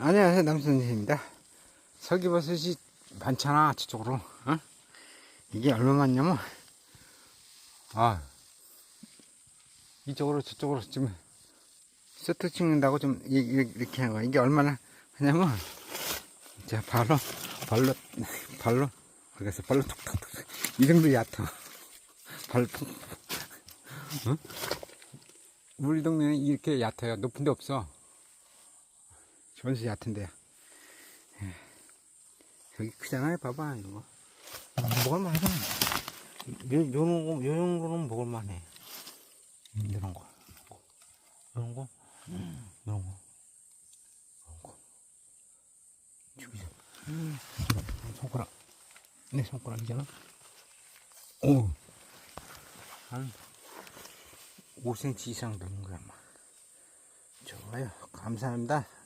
안녕하세요 남선생입니다. 설기버섯이 많잖아 저쪽으로. 어? 이게 얼마 많냐면 아 이쪽으로 저쪽으로 지금 세트 찍는다고 좀 이렇게 하는 거야. 이게 얼마나 하냐면 자 발로 발로 발로 그래서 발로 툭툭툭 이 정도 얕아. 발로 툭 어? 우리 동네는 이렇게 얕아요. 높은 데 없어 전수 얕은데요. 예. 여기 크잖아요, 봐봐, 이거. 먹을만 하잖아. 요, 요런 거, 요 정도는 먹을만 해. 이런 거. 이런 거. 이런 거. 이런 거. 죽이자. 손가락. 내 손가락이잖아. 오. 한 5cm 이상 되는 거야, 아마. 좋아요. 감사합니다.